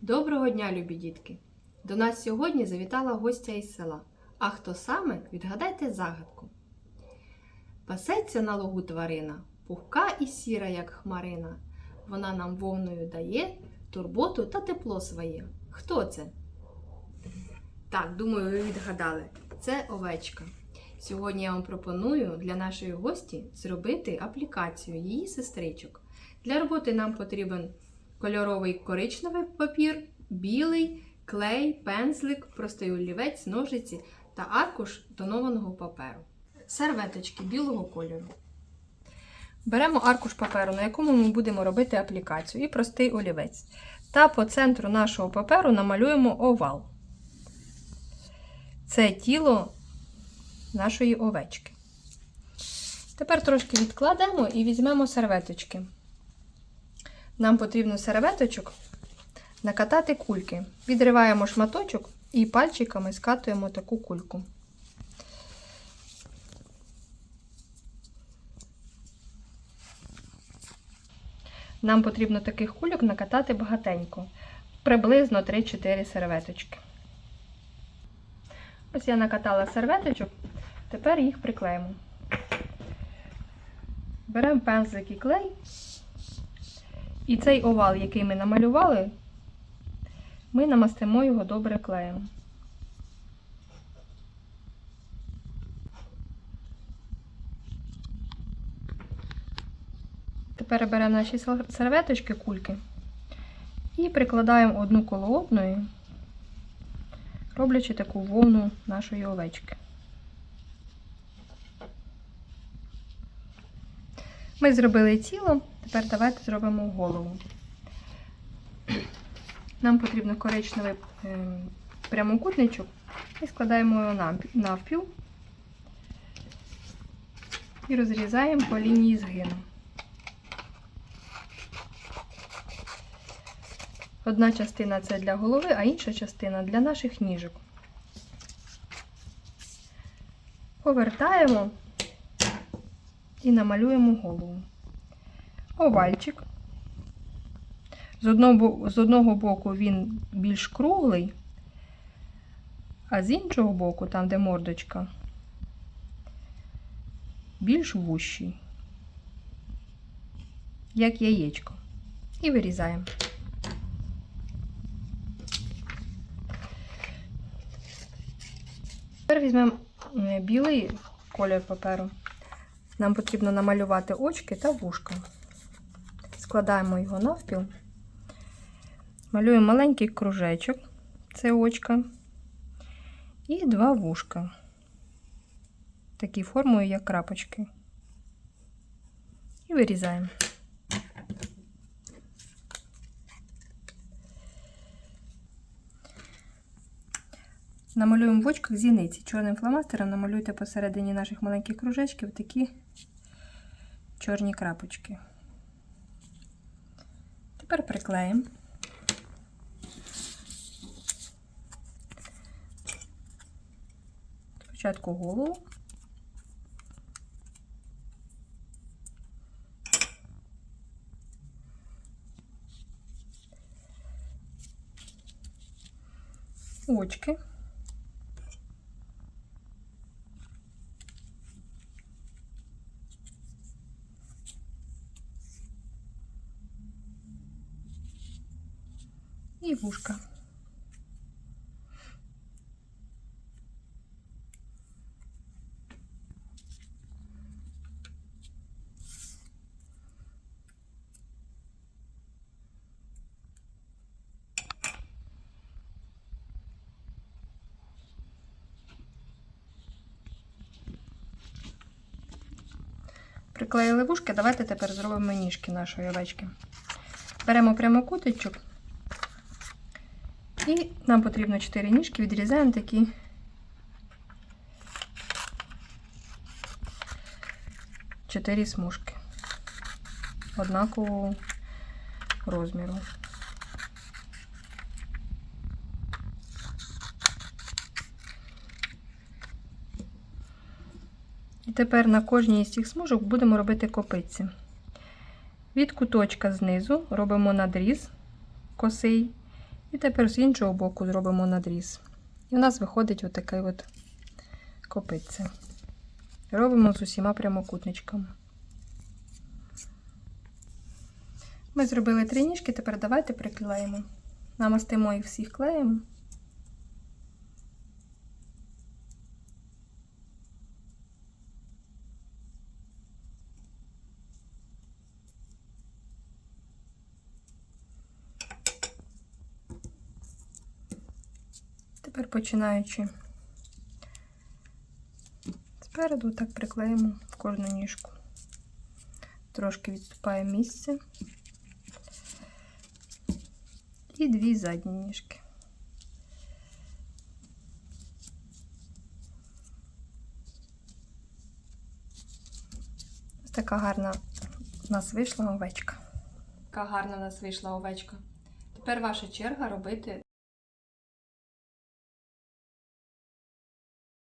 Доброго дня, любі дітки! До нас сьогодні завітала гостя із села. А хто саме, відгадайте загадку. Пасеться на лугу тварина, пухка і сіра, як хмарина. Вона нам вовною дає турботу та тепло своє. Хто це? Так, думаю, ви відгадали. Це овечка. Сьогодні я вам пропоную для нашої гості зробити аплікацію її сестричок. Для роботи нам потрібен кольоровий коричневий папір, білий, клей, пензлик, простий олівець, ножиці та аркуш тонованого паперу. Серветочки білого кольору. Беремо аркуш паперу, на якому ми будемо робити аплікацію, і простий олівець. Та по центру нашого паперу намалюємо овал. Це тіло нашої овечки. Тепер трошки відкладемо і візьмемо серветочки. Нам потрібно серветочок накатати кульки. Відриваємо шматочок і пальчиками скатуємо таку кульку. Нам потрібно таких кульок накатати багатенько, приблизно 3-4 серветочки. Ось я накатала серветочок, тепер їх приклеїмо. Беремо пензлик і клей. І цей овал, який ми намалювали, ми намастимо його добре клеєм. Тепер беремо наші серветочки, кульки і прикладаємо одну коло одної, роблячи таку вовну нашої овечки. Ми зробили тіло, тепер давайте зробимо голову. Нам потрібно коричневий е, прямокутничок і складаємо його навпіл і розрізаємо по лінії згину. Одна частина це для голови, а інша частина для наших ніжок. Повертаємо і намалюємо голову. Овальчик. З одного, з одного боку він більш круглий, а з іншого боку, там, де мордочка, більш вущий, як яєчко. І вирізаємо. Тепер візьмемо е, білий колір паперу. Нам потрібно намалювати очки та вушка. Складаємо його навпіл. Малюємо маленький кружечок, це очка, і два вушка. Такі формою, як крапочки. І вирізаємо. Намалюємо в очках зіниці. Чорним фломастером намалюйте посередині наших маленьких кружечків такі чорні крапочки. Тепер приклеїмо. Спочатку голову. Очки. І вушка. Приклеїли вушки, давайте тепер зробимо ніжки нашої овечки. Беремо прямокутичок і нам потрібно 4 ніжки, відрізаємо такі чотири смужки однакового розміру. І тепер на кожній з цих смужок будемо робити копиці. Від куточка знизу робимо надріз косий І тепер з іншого боку зробимо надріз. І у нас виходить отаке от копитце. Робимо з усіма прямокутничками. Ми зробили три ніжки, тепер давайте приклеїмо. Намастимо їх всіх клеєм. Тепер починаючи спереду, так приклеїмо в кожну ніжку. Трошки відступає місце. І дві задні ніжки. Ось така гарна у нас вийшла овечка. Така гарна у нас вийшла овечка. Тепер ваша черга робити